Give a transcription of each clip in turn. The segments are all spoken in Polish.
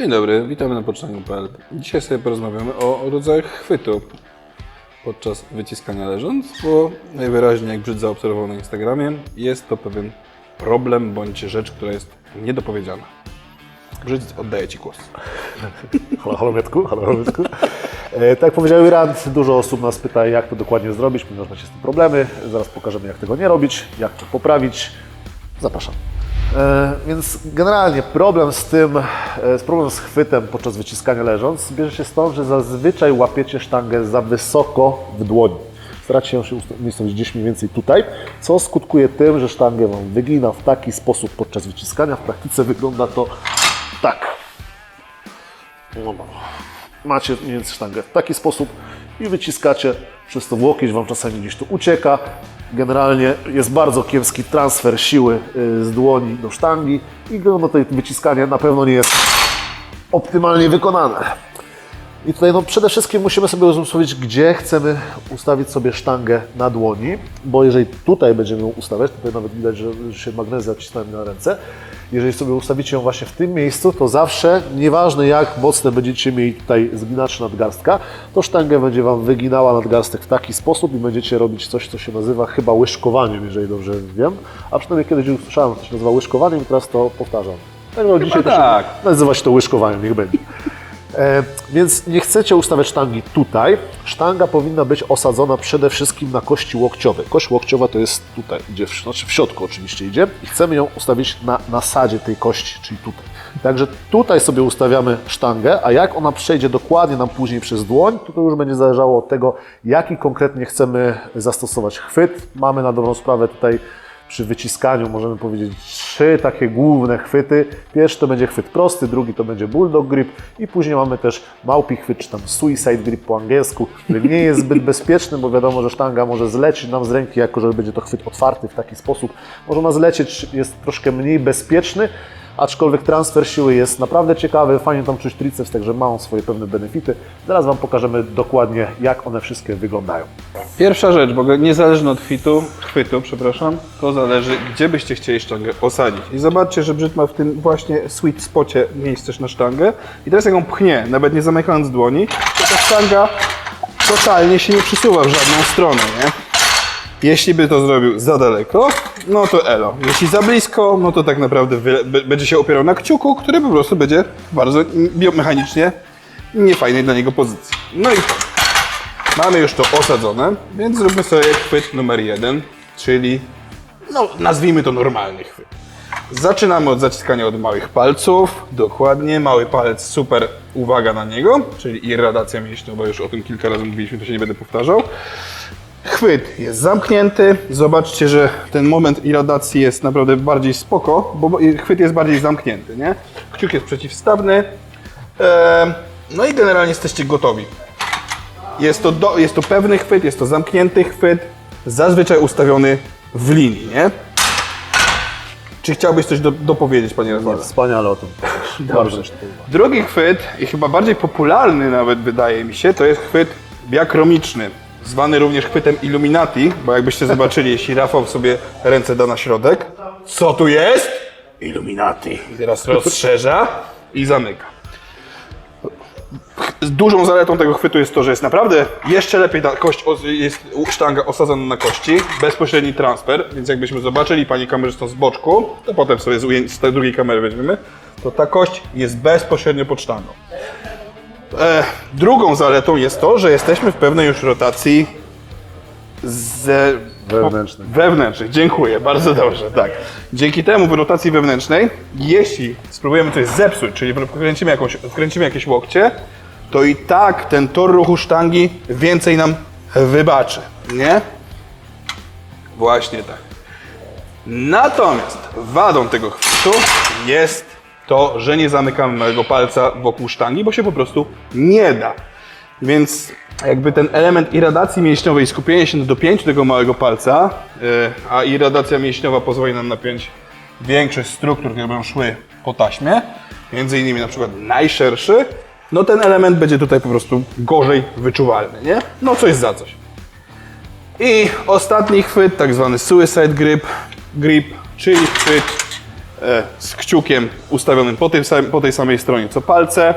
Dzień dobry, witamy na pocztaniu.pl. Dzisiaj sobie porozmawiamy o rodzajach chwytu podczas wyciskania leżąc, bo najwyraźniej, jak Brzyd zaobserwował na Instagramie, jest to pewien problem bądź rzecz, która jest niedopowiedziana. Brzyd, oddaję Ci głos. Halo, halo Mietku, halo, halo Mietku. E, tak jak powiedział Rand, dużo osób nas pyta, jak to dokładnie zrobić, ponieważ macie z tym problemy. Zaraz pokażemy, jak tego nie robić, jak to poprawić. Zapraszam. E, więc generalnie problem z tym, e, problem z chwytem podczas wyciskania leżąc, bierze się stąd, że zazwyczaj łapiecie sztangę za wysoko w dłoni. Staracie się umiejscowić gdzieś mniej więcej tutaj, co skutkuje tym, że sztangę Wam wygina w taki sposób podczas wyciskania. W praktyce wygląda to tak. No. Macie mniej więcej sztangę w taki sposób i wyciskacie, przez to łokieć Wam czasami gdzieś tu ucieka. Generalnie jest bardzo kiepski transfer siły y, z dłoni do sztangi i no, to wyciskanie na pewno nie jest optymalnie wykonane. I tutaj no, przede wszystkim musimy sobie uzmysłowić, gdzie chcemy ustawić sobie sztangę na dłoni, bo jeżeli tutaj będziemy ją ustawiać, tutaj nawet widać, że że się magnezja wcisnąłem na ręce, jeżeli sobie ustawicie ją właśnie w tym miejscu, to zawsze, nieważne jak mocne będziecie mieli tutaj zginacze nadgarstka, to sztangę będzie Wam wyginała nadgarstek w taki sposób i będziecie robić coś, co się nazywa chyba łyżkowaniem, jeżeli dobrze wiem, a przynajmniej kiedyś usłyszałem, że to się nazywa łyżkowaniem i teraz to powtarzam. Tak, no, dzisiaj to tak. się nazywa się to łyżkowaniem, niech będzie. E, więc nie chcecie ustawiać sztangi tutaj. Sztanga powinna być osadzona przede wszystkim na kości łokciowej. Kość łokciowa to jest tutaj, gdzie w, znaczy w środku oczywiście idzie i chcemy ją ustawić na nasadzie tej kości, czyli tutaj. Także tutaj sobie ustawiamy sztangę, a jak ona przejdzie dokładnie nam później przez dłoń, to to już będzie zależało od tego, jaki konkretnie chcemy zastosować chwyt. Mamy na dobrą sprawę tutaj przy wyciskaniu możemy powiedzieć trzy takie główne chwyty. Pierwszy to będzie chwyt prosty, drugi to będzie bulldog grip i później mamy też małpi chwyt, czy tam suicide grip po angielsku, który nie jest zbyt bezpieczny, bo wiadomo, że sztanga może zlecieć nam z ręki, jako że będzie to chwyt otwarty w taki sposób. Może ona zlecieć, jest troszkę mniej bezpieczny, aczkolwiek transfer siły jest naprawdę ciekawy, fajnie tam czuć triceps, także ma on swoje pewne benefity. Zaraz Wam pokażemy dokładnie, jak one wszystkie wyglądają. Pierwsza rzecz, bo niezależnie od chwytu, chwytu, przepraszam, to zależy, gdzie byście chcieli sztangę osadzić. I zobaczcie, że Brzyd ma w tym właśnie sweet spocie miejsce też na sztangę. I teraz jak ją pchnie, nawet nie zamykając dłoni, to ta sztanga totalnie się nie przesuwa w żadną stronę, nie? Jeśli by to zrobił za daleko, no to elo. Jeśli za blisko, no to tak naprawdę będzie się opierał na kciuku, który po prostu będzie bardzo biomechanicznie niefajnej dla niego pozycji. No i mamy już to osadzone, więc zróbmy sobie chwyt numer jeden, czyli no, nazwijmy to normalny chwyt. Zaczynamy od zaciskania od małych palców, dokładnie, mały palec, super uwaga na niego, czyli irradiacja mięśniowa, już o tym kilka razy mówiliśmy, to się nie będę powtarzał. Chwyt jest zamknięty. Zobaczcie, że ten moment irradiacji jest naprawdę bardziej spoko, bo chwyt jest bardziej zamknięty, nie? Kciuk jest przeciwstawny. No i generalnie jesteście gotowi. Jest to, do, jest to pewny chwyt, jest to zamknięty chwyt, zazwyczaj ustawiony w linii, nie? Czy chciałbyś coś do, dopowiedzieć, panie Rafale? Wspaniale o tym. Bardzo Drugi chwyt, i chyba bardziej popularny nawet wydaje mi się, to jest chwyt biakromiczny, zwany również chwytem Illuminati, bo jakbyście zobaczyli, jeśli Rafał sobie ręce da na środek, co tu jest? Illuminati. I teraz rozszerza i zamyka. Dużą zaletą tego chwytu jest to, że jest naprawdę jeszcze lepiej ta kość, jest sztanga osadzona na kości, bezpośredni transfer, więc jakbyśmy zobaczyli pani kamerzystą z boczku, to potem sobie z, ujęć, z tej drugiej kamery weźmiemy, to ta kość jest bezpośrednio pod sztangą. E, drugą zaletą jest to, że jesteśmy w pewnej już rotacji ze... Wewnętrznej. Wewnętrznych, dziękuję, bardzo dobrze, tak. Dzięki temu w rotacji wewnętrznej, jeśli spróbujemy coś zepsuć, czyli wkręcimy, jakąś, wkręcimy jakieś łokcie, to i tak ten tor ruchu sztangi więcej nam wybaczy, nie? Właśnie tak. Natomiast wadą tego chwytu jest to, że nie zamykamy małego palca wokół sztangi, bo się po prostu nie da. Więc jakby ten element irradacji mięśniowej, skupienie się na dopięciu tego małego palca, yy, a irradacja mięśniowa pozwoli nam napiąć większość struktur, które będą szły po taśmie, między innymi na przykład najszerszy, no ten element będzie tutaj po prostu gorzej wyczuwalny, nie? No coś za coś. I ostatni chwyt, tak zwany suicide grip, grip czyli chwyt e, z kciukiem ustawionym po tej, po tej samej stronie co palce.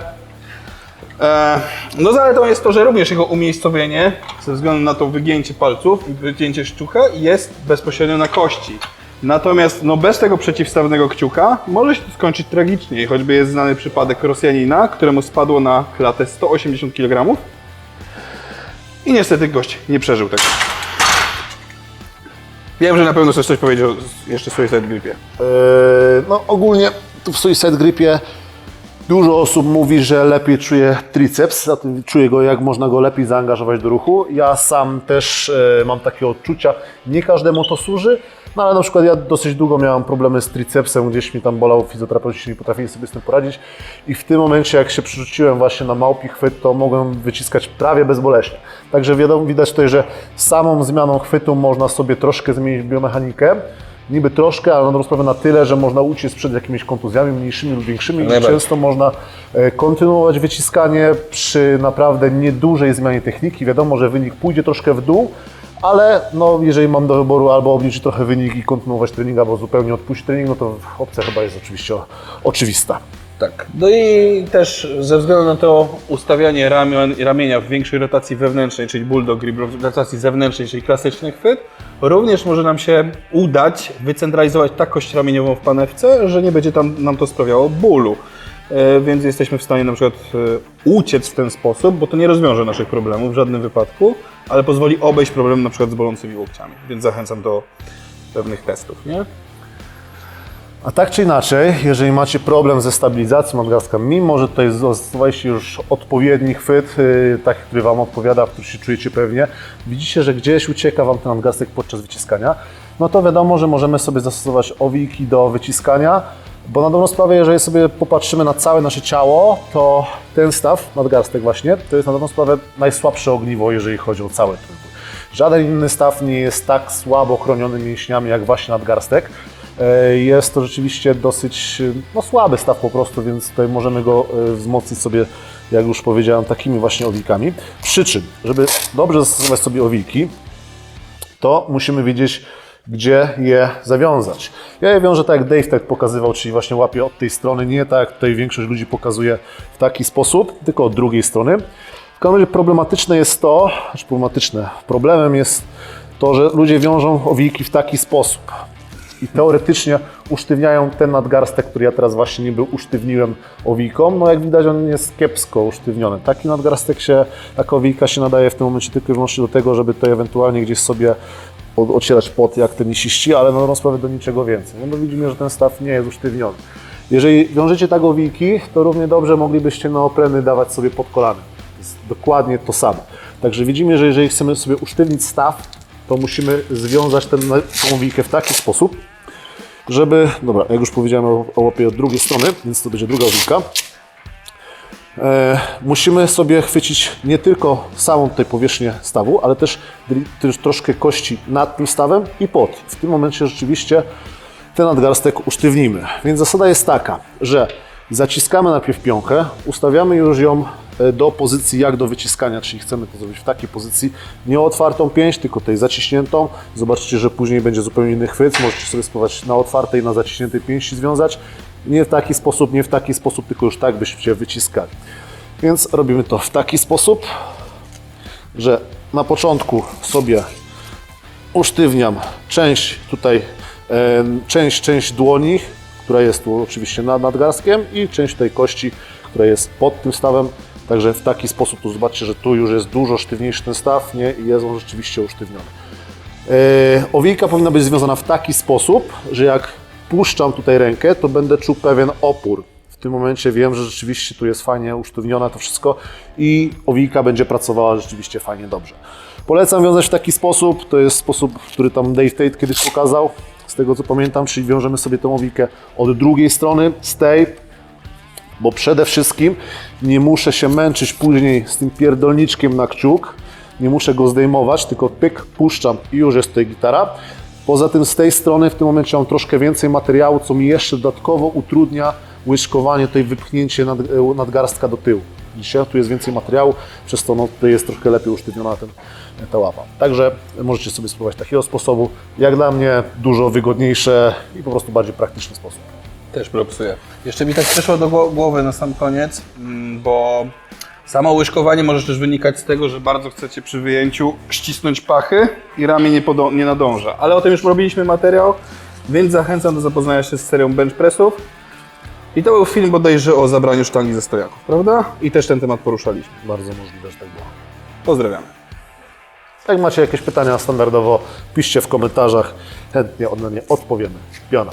E, No zaletą jest to, że również jego umiejscowienie, ze względu na to wygięcie palców i wygięcie szczucha, jest bezpośrednio na kości. Natomiast no, bez tego przeciwstawnego kciuka może się to skończyć tragicznie. Choćby jest znany przypadek Rosjanina, któremu spadło na klatę 180 kg i niestety gość nie przeżył tego. Wiem, że na pewno coś powiedzieć o jeszcze swojej side gripie. Eee, No ogólnie tu w Suicide Gripie dużo osób mówi, że lepiej czuje triceps, zatem czuję go, jak można go lepiej zaangażować do ruchu. Ja sam też e, mam takie odczucia, nie każdemu to służy, no ale na przykład ja dosyć długo miałem problemy z tricepsem, gdzieś mi tam bolał, fizjoterapeuci nie potrafili sobie z tym poradzić i w tym momencie jak się przerzuciłem właśnie na małpi chwyt, to mogłem wyciskać prawie bezboleśnie. Także widać tutaj, że samą zmianą chwytu można sobie troszkę zmienić biomechanikę, niby troszkę, ale na dobrą sprawę na tyle, że można uciec przed jakimiś kontuzjami mniejszymi lub większymi i często można e, kontynuować wyciskanie przy naprawdę niedużej zmianie techniki. Wiadomo, że wynik pójdzie troszkę w dół, ale no, jeżeli mam do wyboru albo obniżyć trochę wynik i kontynuować trening, albo zupełnie odpuścić trening, no to opcja chyba jest oczywiście oczywista. Tak. No i też ze względu na to ustawianie ramion, ramienia w większej rotacji wewnętrznej, czyli bulldog grip, w rotacji zewnętrznej, czyli klasyczny chwyt, również może nam się udać wycentralizować tak kość ramieniową w panewce, że nie będzie tam nam to sprawiało bólu. E, Więc jesteśmy w stanie na przykład e, uciec w ten sposób, bo to nie rozwiąże naszych problemów w żadnym wypadku, ale pozwoli obejść problem na przykład z bolącymi łokciami. Więc zachęcam do pewnych testów, nie? A tak czy inaczej, jeżeli macie problem ze stabilizacją nadgarstka, mimo że tutaj zastosowaliście już odpowiedni chwyt, yy, taki, który Wam odpowiada, w którym się czujecie pewnie, widzicie, że gdzieś ucieka Wam ten nadgarstek podczas wyciskania, no to wiadomo, że możemy sobie zastosować owiki do wyciskania, bo na dobrą sprawę, jeżeli sobie popatrzymy na całe nasze ciało, to ten staw, nadgarstek właśnie, to jest na dobrą sprawę najsłabsze ogniwo, jeżeli chodzi o całe trójkół. Żaden inny staw nie jest tak słabo chroniony mięśniami jak właśnie nadgarstek. E, Jest to rzeczywiście dosyć e, no, słaby staw po prostu, więc tutaj możemy go e, wzmocnić sobie, jak już powiedziałem, takimi właśnie owikami. Przy czym, żeby dobrze zastosować sobie owiki, to musimy wiedzieć, gdzie je zawiązać. Ja je wiążę tak jak Dave tak pokazywał, czyli właśnie łapię od tej strony, nie tak jak tutaj większość ludzi pokazuje w taki sposób, tylko od drugiej strony. W każdym razie problematyczne jest to, znaczy problematyczne, problemem jest to, że ludzie wiążą owiki w taki sposób i teoretycznie usztywniają ten nadgarstek, który ja teraz właśnie niby usztywniłem owiką. No jak widać on jest kiepsko usztywniony. Taki nadgarstek się, taka owika się nadaje w tym momencie tylko i wyłącznie do tego, żeby tutaj ewentualnie gdzieś sobie ocierać pot jak tenisiści, ale na dobrą sprawę do niczego więcej. No bo widzimy, że ten staw nie jest usztywniony. Jeżeli wiążecie tak owiki, to równie dobrze moglibyście neopreny dawać sobie pod kolany. To jest dokładnie to samo. Także widzimy, że jeżeli chcemy sobie usztywnić staw, to musimy związać ten, tą owikę w taki sposób, żeby, dobra, jak już powiedziałem o, o łapie od drugiej strony, więc to będzie druga owika. E, musimy sobie chwycić nie tylko samą tutaj powierzchnię stawu, ale też, też troszkę kości nad tym stawem i pod. W tym momencie rzeczywiście ten nadgarstek usztywnimy. Więc zasada jest taka, że zaciskamy najpierw piąchę, ustawiamy już ją do pozycji jak do wyciskania, czyli chcemy to zrobić w takiej pozycji, nie otwartą pięść, tylko tutaj zaciśniętą. Zobaczycie, że później będzie zupełnie inny chwyt, możecie sobie spróbować na otwartej, na zaciśniętej pięści związać. Nie w taki sposób, nie w taki sposób, tylko już tak byście wyciskali. Więc robimy to w taki sposób, że na początku sobie usztywniam część tutaj, e, część, część dłoni, która jest tu oczywiście nad nadgarstkiem i część tej kości, która jest pod tym stawem. Także w taki sposób tu zobaczcie, że tu już jest dużo sztywniejszy ten staw nie? i jest on rzeczywiście usztywniony. Owijka powinna być związana w taki sposób, że jak puszczam tutaj rękę, to będę czuł pewien opór. W tym momencie wiem, że rzeczywiście tu jest fajnie usztywnione to wszystko i owijka będzie pracowała rzeczywiście fajnie dobrze. Polecam wiązać w taki sposób, to jest sposób, który tam Dave Tate kiedyś pokazał, z tego co pamiętam, czyli wiążemy sobie tę owijkę od drugiej strony, z tej, bo przede wszystkim nie muszę się męczyć później z tym pierdolniczkiem na kciuk, nie muszę go zdejmować, tylko pyk, puszczam i już jest tutaj gitara. Poza tym z tej strony w tym momencie mam troszkę więcej materiału, co mi jeszcze dodatkowo utrudnia łyżkowanie, tutaj wypchnięcie nad, e, nadgarstka do tyłu. Dzisiaj tu jest więcej materiału, przez to no, tutaj jest troszkę lepiej usztywniona ten, ta łapa. Także możecie sobie spróbować takiego sposobu. Jak dla mnie dużo wygodniejsze i po prostu bardziej praktyczny sposób. Też propsuję. Jeszcze mi tak przyszło do gło- głowy na sam koniec, mm, bo samo łyżkowanie może też wynikać z tego, że bardzo chcecie przy wyjęciu ścisnąć pachy i ramię nie, nie nadąża. Ale o tym już robiliśmy materiał, więc zachęcam do zapoznania się z serią bench pressów. I to był film bodajże o zabraniu sztangi ze stojaków, prawda? I też ten temat poruszaliśmy. Bardzo możliwe, że tak było. Pozdrawiamy. Jak macie jakieś pytania standardowo, piszcie w komentarzach, chętnie na nie odpowiemy. Piona.